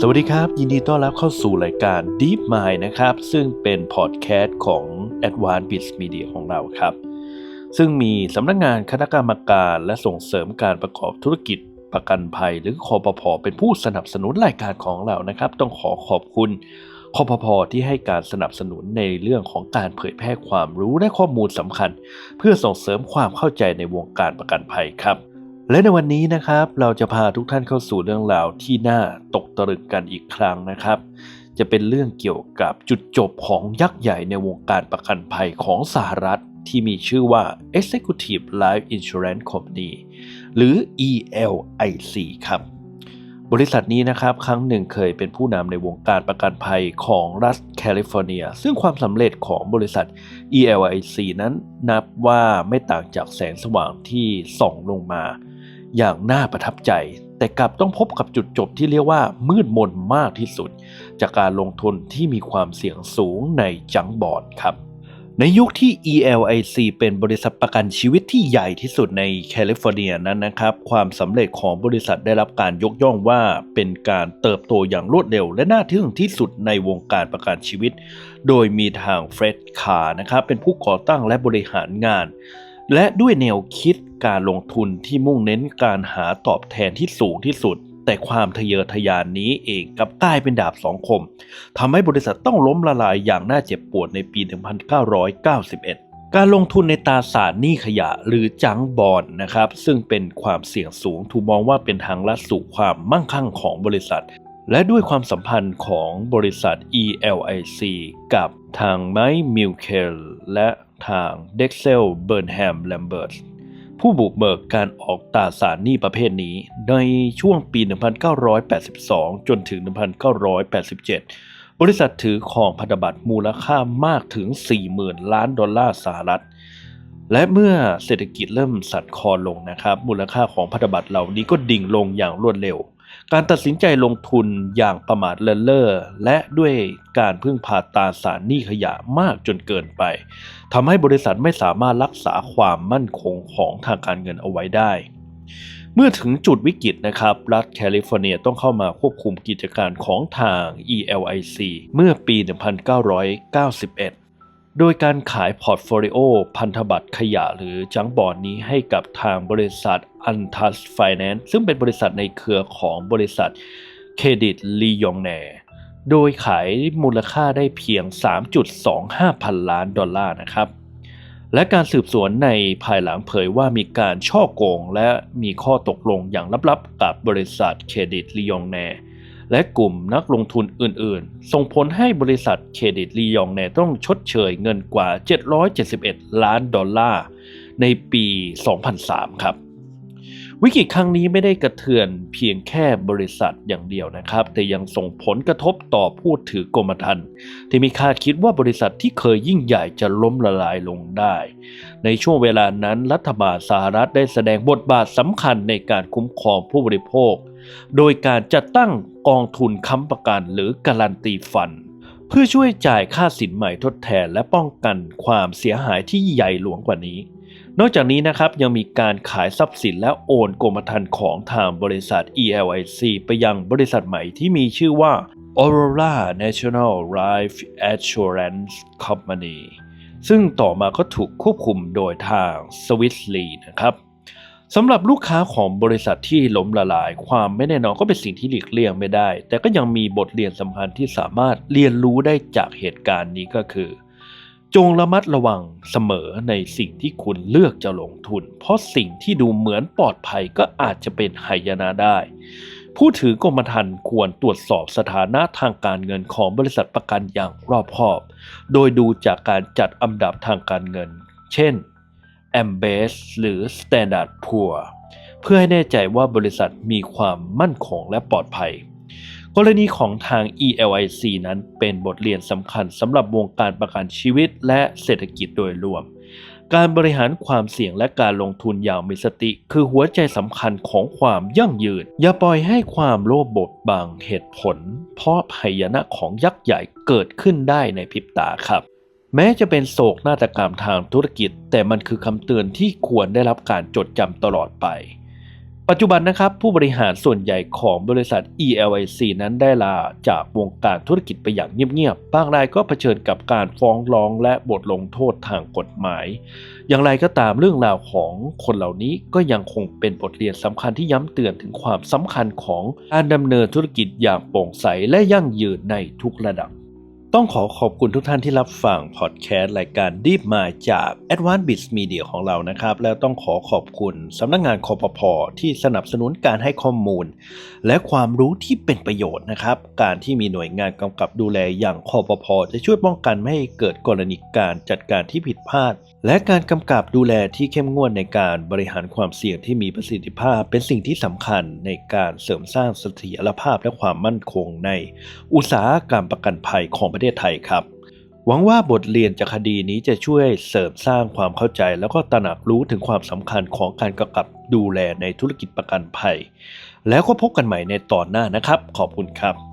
สวัสดีครับ ยินดีต้อนรับเข้าสู่รายการ Deep Mind นะครับ ซึ่งเป็นพอดแคสต์ของ Advanced Biz Media ของเราครับ ซึ่งมีสำนักงานคณะกรรมการและส่งเสริมการประกอบธุรกิจประกันภัย หรือคอปพอเป็นผู้สนับสนุนรายการของเรานะครับ ต้องขอขอบคุณคอปพที่ให้การสนับสนุนในเรื่องของการเผยแพร่ความรู้และข้อมูลสำคัญ เพื่อส่งเสริมความเข้าใจในวงการประกันภัยครับ และในวันนี้นะครับเราจะพาทุกท่านเข้าสู่เรื่องราวที่น่าตกตะลึงกันอีกครั้งนะครับ จะเป็นเรื่องเกี่ยวกับจุดจบของยักษ์ใหญ่ในวงการประกันภัยของสหรัฐที่มีชื่อว่า Executive Life Insurance Company หรือ ELIC ครับ บริษัทนี้นะครับ ครั้งหนึ่งเคยเป็นผู้นำในวงการประกันภัยของรัฐแคลิฟอร์เนีย ซึ่งความสำเร็จของบริษัท ELIC นั้นนับว่าไม่ต่างจากแสงสว่างที่ส่องลงมา อย่างน่าประทับใจ แต่กลับต้องพบกับจุดจบที่เรียกว่ามืดมนมากที่สุด จากการลงทุนที่มีความเสี่ยงสูงในจังบอร์ดครับในยุคที่ ELIC เป็นบริษัทประกันชีวิตที่ใหญ่ที่สุดในแคลิฟอร์เนียนั้นนะครับ ความสำเร็จของบริษัทได้รับการยกย่องว่าเป็นการเติบโตอย่างรวดเร็ว และน่าทึ่งที่สุดในวงการประกันชีวิต โดยมีทางเฟร็ดคาร์นะครับเป็นผู้ก่อตั้งและบริหารงาน และด้วยแนวคิดการลงทุนที่มุ่งเน้นการหาตอบแทนที่สูงที่สุด แต่ความทะเยอทะยานนี้เองกับกลายเป็นดาบสองคมทำให้บริษัทต้องล้มละลายอย่างน่าเจ็บปวดในปี 1991การลงทุนในตราสารหนี้ขยะหรือจังบอลนะครับ ซึ่งเป็นความเสี่ยงสูงถูกมองว่าเป็นทางลัดสู่ความมั่งคั่งของบริษัท และด้วยความสัมพันธ์ของบริษัท ELIC กับทางไมค์มิลเคลและ ทางเด็กเซลเบิร์นแฮมแลมเบิร์ตผู้บุกเบิกการออกตราสารหนี้ประเภทนี้ในช่วงปี 1982 จนถึง 1987 บริษัทถือของพันธบัตรมูลค่ามากถึง 40,000 ล้านดอลลาร์สหรัฐ และเมื่อเศรษฐกิจเริ่มสั่นคลอนลงนะครับ มูลค่าของพันธบัตรเหล่านี้ก็ดิ่งลงอย่างรวดเร็ว การตัดสินใจลงทุนอย่างประมาทเลินเล่อและด้วยการพึ่งพาตราสารหนี้ขยะมากจนเกินไปทำให้บริษัทไม่สามารถรักษาความมั่นคงของทางการเงินเอาไว้ได้ เมื่อถึงจุดวิกฤตนะครับ รัฐแคลิฟอร์เนียต้องเข้ามาควบคุมกิจการของทาง ELIC เมื่อปี 1991 โดยการขายพอร์ตโฟลิโอพันธบัตรขยะหรือจังบอร์ดนี้ให้กับทางบริษัท u n t o u c h Finance ซึ่งเป็นบริษัทในเครือของบริษัทเครดิตลียองแนโดยขายมูลค่าได้เพียง 3.25 พันล้านดอลลาร์นะครับ และการสืบสวนในภายหลังเผยว่ามีการช่อโกง และมีข้อตกลงอย่างลับๆกับบริษัทเครดิตลียองแน และกลุ่มนักลงทุนอื่นๆ ส่งผลให้บริษัทเครดิตลียองแนต้องชดเชยเงินกว่า 771 ล้านดอลลาร์ในปี 2003 ครับ วิกฤตครั้งนี้ไม่ได้กระเทือนเพียงแค่บริษัทอย่างเดียวนะครับ แต่ยังส่งผลกระทบต่อผู้ถือกรมธรรม์ที่มีคาดคิดว่าบริษัทที่เคยยิ่งใหญ่จะล้มละลายลงได้ ในช่วงเวลานั้นรัฐบาลสหรัฐได้แสดงบทบาทสำคัญในการคุ้มครองผู้บริโภค โดยการจัดตั้งกองทุนค้ำประกันหรือการันตีฟันเพื่อช่วยจ่ายค่าสินใหม่ทดแทนและป้องกันความเสียหายที่ใหญ่หลวงกว่านี้ นอกจากนี้นะครับยังมีการขายทรัพย์สินและโอนกรมธรรม์ของทางบริษัท ELIC ไปยังบริษัทใหม่ที่มีชื่อว่า Aurora National Life Assurance Company ซึ่งต่อมาก็ถูกควบคุมโดยทาง Swiss Re นะครับสำหรับลูกค้าของบริษัทที่ล้มละลาย ความไม่แน่นอนก็เป็นสิ่งที่หลีกเลี่ยงไม่ได้ แต่ก็ยังมีบทเรียนสำคัญที่สามารถเรียนรู้ได้จากเหตุการณ์นี้ก็คือ จงระมัดระวังเสมอในสิ่งที่คุณเลือกจะลงทุน เพราะสิ่งที่ดูเหมือนปลอดภัยก็อาจจะเป็นหายนะได้ ผู้ถือกรมธรรม์ควรตรวจสอบสถานะทางการเงินของบริษัทประกันอย่างรอบคอบ โดยดูจากการจัดอันดับทางการเงิน เช่น a m b a s หรือ Standard Poor เพื่อให้แน่ใจว่าบริษัทมีความมั่นคงและปลอดภัย กรณีของทาง ELIC นั้นเป็นบทเรียนสำคัญสำหรับวงการประกันชีวิตและเศรษฐกิจโดยรวม การบริหารความเสี่ยงและการลงทุนอย่างมีสติ คือหัวใจสำคัญของความยั่งยืน อย่าปล่อยให้ความโลภบดบังเหตุผล เพราะพยนะของยักษ์ใหญ่เกิดขึ้นได้ในพริบตาครับแม้จะเป็นโศกนาฏกรรมทางธุรกิจ แต่มันคือคำเตือนที่ควรได้รับการจดจำตลอดไป ปัจจุบันนะครับผู้บริหารส่วนใหญ่ของบริษัท ELIC นั้นได้ลาจากวงการธุรกิจไปอย่างเงียบๆ บางรายก็เผชิญกับการฟ้องร้องและบทลงโทษทางกฎหมาย อย่างไรก็ตามเรื่องราวของคนเหล่านี้ก็ยังคงเป็นบทเรียนสำคัญที่ย้ำเตือนถึงความสำคัญของการดำเนินธุรกิจอย่างโปร่งใสและยั่งยืนในทุกระดับ ต้องขอขอบคุณทุกท่านที่รับฟังพอดแคสต์รายการ Deep Mind จาก Advanced Bits Media ของเรานะครับ แล้วต้องขอขอบคุณสำนักงงานคอปพอที่สนับสนุนการให้ข้อมูล และความรู้ที่เป็นประโยชน์นะครับ การที่มีหน่วยงานกำกับดูแลอย่างคอปพอจะช่วยป้องกันไม่ให้เกิดกรณีการจัดการที่ผิดพลาด และการกำกับดูแลที่เข้มงวดในการบริหารความเสี่ยงที่มีประสิทธิภาพ เป็นสิ่งที่สำคัญในการเสริมสร้างเสถียรภาพและความมั่นคงใน อุตสาหกรรมประกันภัยของประเทศไทยครับ หวังว่าบทเรียนจากคดีนี้จะช่วยเสริมสร้างความเข้าใจ แล้วก็ตระหนักรู้ถึงความสำคัญของการกำกับดูแลในธุรกิจประกันภัย แล้วก็พบกันใหม่ในตอนหน้านะครับ ขอบคุณครับ